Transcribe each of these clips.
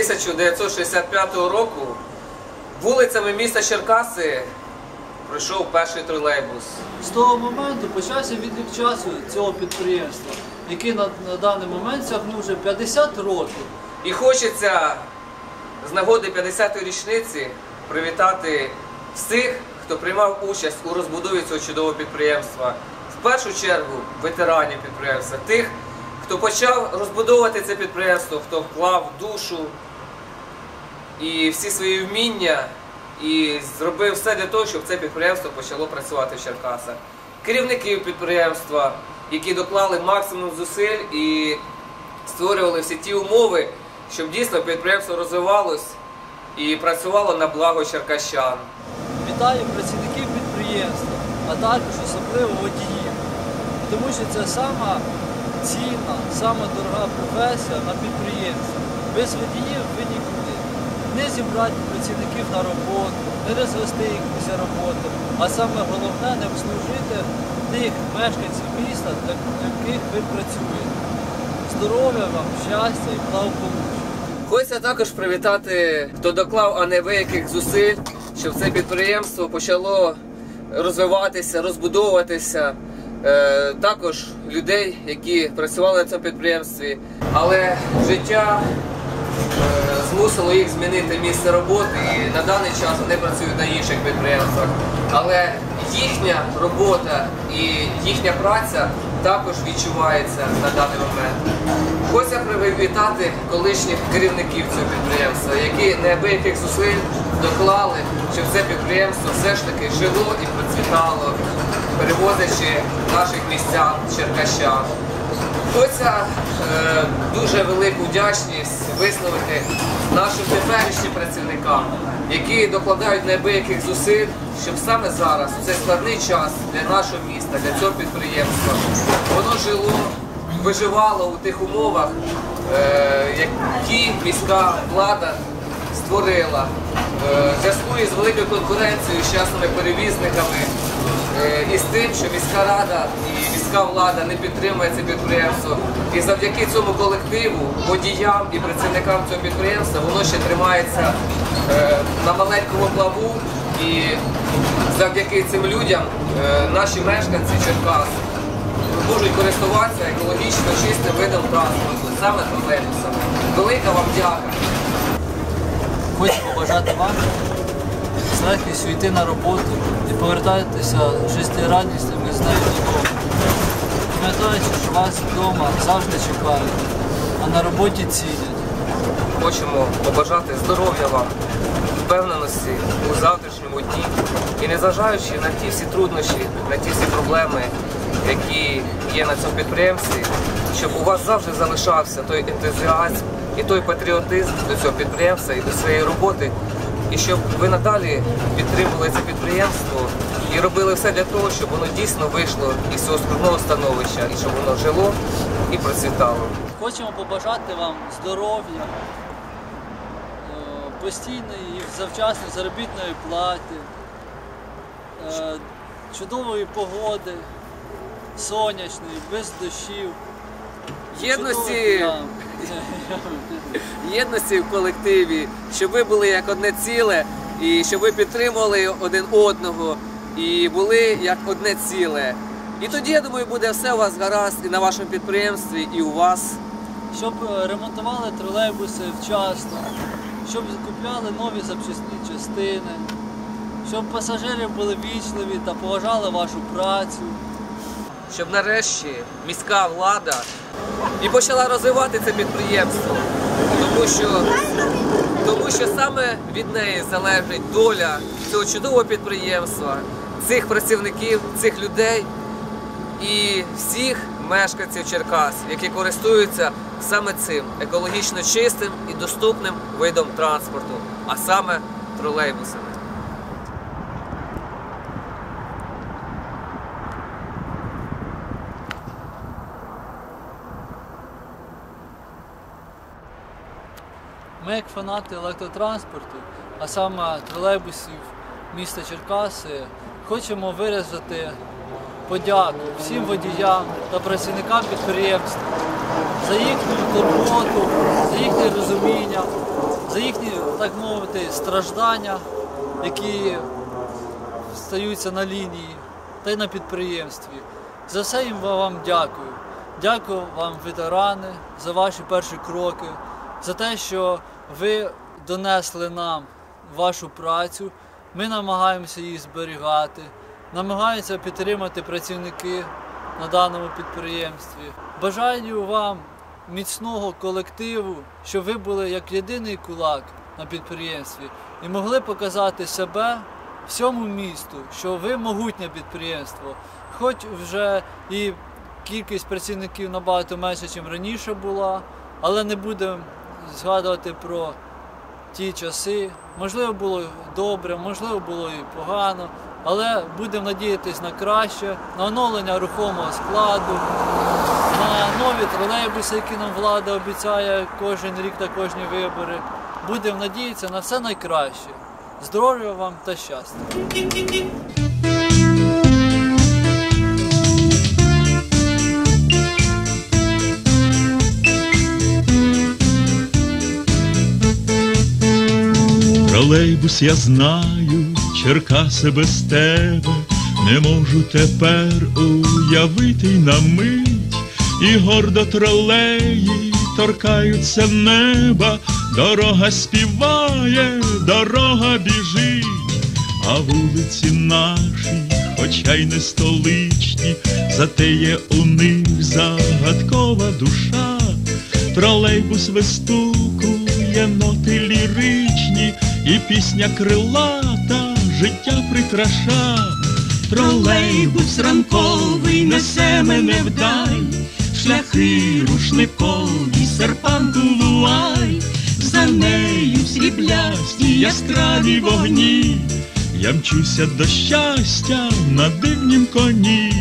5 листопада 1965 року вулицями міста Черкаси пройшов перший тролейбус. З того моменту почався відлік часу цього підприємства, який на, на даний момент сягнув вже 50 років. І хочеться з нагоди 50-ї річниці привітати всіх, хто приймав участь у розбудові цього чудового підприємства. В першу чергу ветеранів підприємства, тих, хто почав розбудовувати це підприємство, хто вклав душу і всі свої вміння, і зробив все для того, щоб це підприємство почало працювати в Черкасах. Керівників підприємства, які доклали максимум зусиль і створювали всі ті умови, щоб дійсно підприємство розвивалось і працювало на благо черкащан. Вітаю працівників підприємства, а також особливо водіїв. Тому що це сама цінна, сама дорога професія на підприємстві. Без водіїв ви нікуди. Не зібрати працівників на роботу, не розвести їх після роботи, а саме головне не обслужити тих мешканців міста, яких ви працюєте. Здоров'я вам, щастя і благополуччя. Хочеться також привітати, хто доклав, а не ви яких зусиль, щоб це підприємство почало розвиватися, розбудовуватися. Е, також людей, які працювали на цьому підприємстві, але життя змусило їх змінити місце роботи і на даний час вони працюють на інших підприємствах. Але їхня робота і їхня праця також відчувається на даний момент. Хочеться привітати колишніх керівників цього підприємства, які неабияких зусиль доклали, щоб це підприємство все ж таки жило і процвітало, перевозячи наших містян, черкащан. Хочеться е, дуже велику вдячність висловити нашим теперішнім працівникам, які докладають неабияких зусиль, щоб саме зараз, у цей складний час для нашого міста, для цього підприємства, воно жило, виживало у тих умовах, е, які міська влада створила. Е, зв'язку із великою конкуренцією з частними перевізниками е, і з тим, що міська рада і міська влада не підтримує це підприємство. І завдяки цьому колективу, водіям і працівникам цього підприємства воно ще тримається е, на маленькому плаву. І завдяки цим людям е, наші мешканці Черкас можуть користуватися екологічно чистим видом транспорту, саме тролейбусами. Велика вам дяка. Хочу побажати вам з легкістю йти на роботу і повертатися життєрадісними з нею додому. Що вас вдома завжди чекають, а на роботі цінять. Хочемо побажати здоров'я вам, впевненості у завтрашньому дні і незважаючи на ті всі труднощі, на ті всі проблеми, які є на цьому підприємстві, щоб у вас завжди залишався той ентузіазм і той патріотизм до цього підприємства і до своєї роботи, і щоб ви надалі підтримували це підприємство і робили все для того, щоб воно дійсно вийшло із цього скрутного становища і щоб воно жило і процвітало. Хочемо побажати вам здоров'я, е, постійної і завчасної заробітної плати, е, чудової погоди, сонячної, без дощів. Єдності. Єдності в колективі, щоб ви були як одне ціле, і щоб ви підтримували один одного і були як одне ціле. І тоді, я думаю, буде все у вас гаразд і на вашому підприємстві, і у вас. щоб е, ремонтували тролейбуси вчасно, щоб купляли нові запчасні частини, щоб пасажири були вічливі та поважали вашу працю. щоб нарешті міська влада і почала розвивати це підприємство, тому що, тому що саме від неї залежить доля цього чудового підприємства, цих працівників, цих людей і всіх мешканців Черкас, які користуються саме цим екологічно чистим і доступним видом транспорту, а саме тролейбусами. Ми, як фанати електротранспорту, а саме тролейбусів міста Черкаси, хочемо виразити подяку всім водіям та працівникам підприємства за їхню турботу, за їхнє розуміння, за їхні, так мовити, страждання, які стаються на лінії та й на підприємстві. За все їм вам дякую. Дякую вам, ветерани, за ваші перші кроки, за те, що ви донесли нам вашу працю. Ми намагаємося її зберігати, намагаються підтримати працівники на даному підприємстві. Бажаю вам міцного колективу, щоб ви були як єдиний кулак на підприємстві і могли показати себе всьому місту, що ви могутнє підприємство, хоч вже і кількість працівників набагато менше, ніж раніше була, але не будемо згадувати про ті часи. Можливо, було добре, можливо, було і погано, але будемо надіятися на краще, на оновлення рухомого складу, на нові тролейбуси, які нам влада обіцяє кожен рік та кожні вибори. Будемо надіятися на все найкраще. Здоров'я вам та щастя! Тролейбус, я знаю, Черкаси без тебе, не можу тепер уявити й на мить, і гордо тролеї торкаються неба, дорога співає, дорога біжить, а вулиці наші, хоча й не столичні, зате є у них загадкова душа. Тролейбус вистукує ноти ліричні, і пісня крилата життя прикраша. Тролейбус ранковий несе мене вдаль, шляхи рушникові, серпанку луай, за нею сріблясті яскраві вогні, я мчуся до щастя на дивнім коні.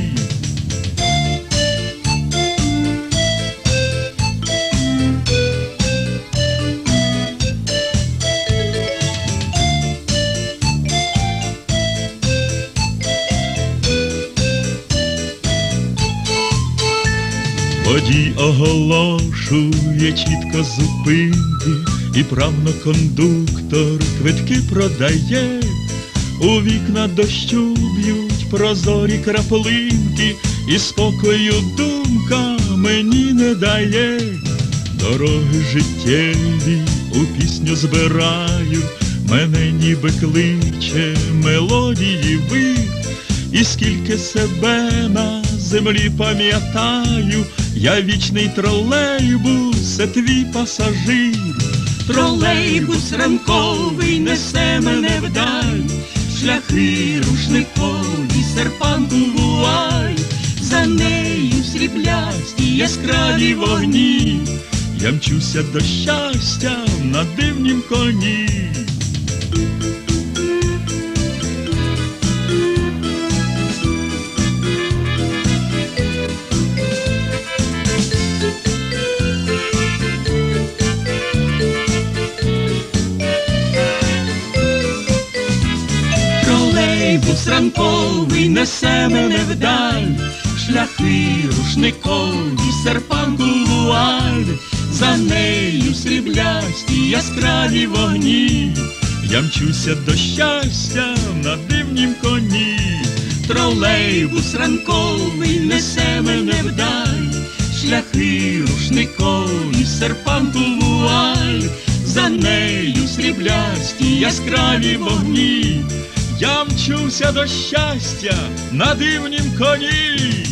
Водій оголошує чітко зупинки, і правно кондуктор квитки продає, у вікна дощу б'ють прозорі краплинки, і спокою думка мені не дає, дороги життєві у пісню збираю, мене ніби кличе мелодії вир. І скільки себе на землі пам'ятаю, я вічний тролейбус, це твій пасажир. Тролейбус ранковий несе мене вдаль, шляхи рушникові, серпанку вуаль, за нею сріблясті яскраві вогні, я мчуся до щастя на дивнім коні. Тролейбус ранковий несе мене вдаль, шляхи рушникові, серпанку вуаль, за нею сріблясті яскраві вогні, я мчуся до щастя на дивнім коні. Тролейбус ранковий несе мене вдаль, шляхи рушникові, серпанку вуаль, за нею сріблясті яскраві вогні. Я мчуся до щастя на дивнім коні.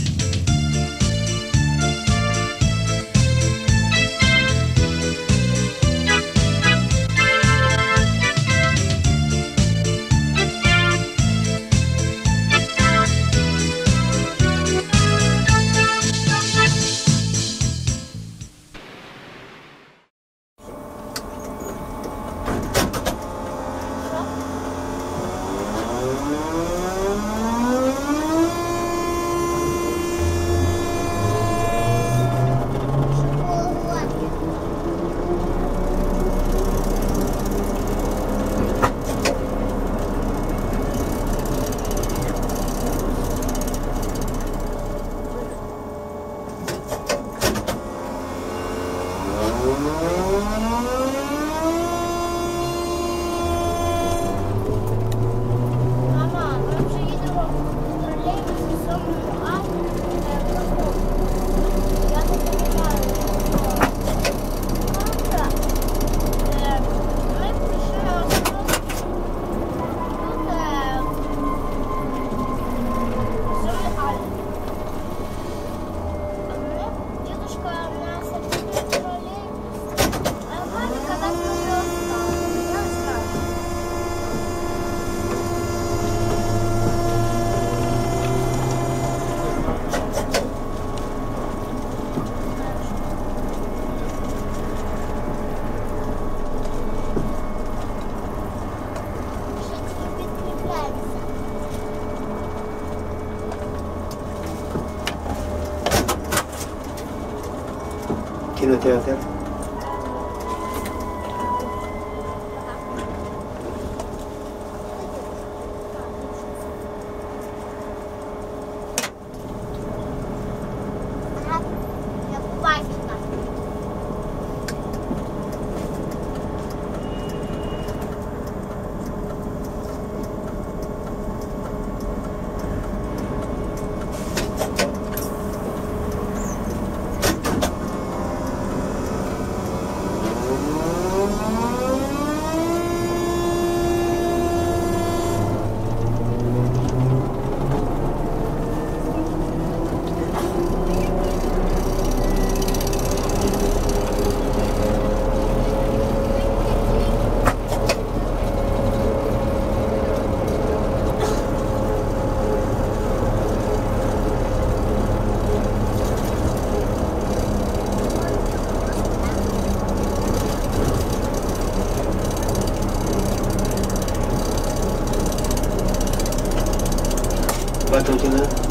tiene? ah 对对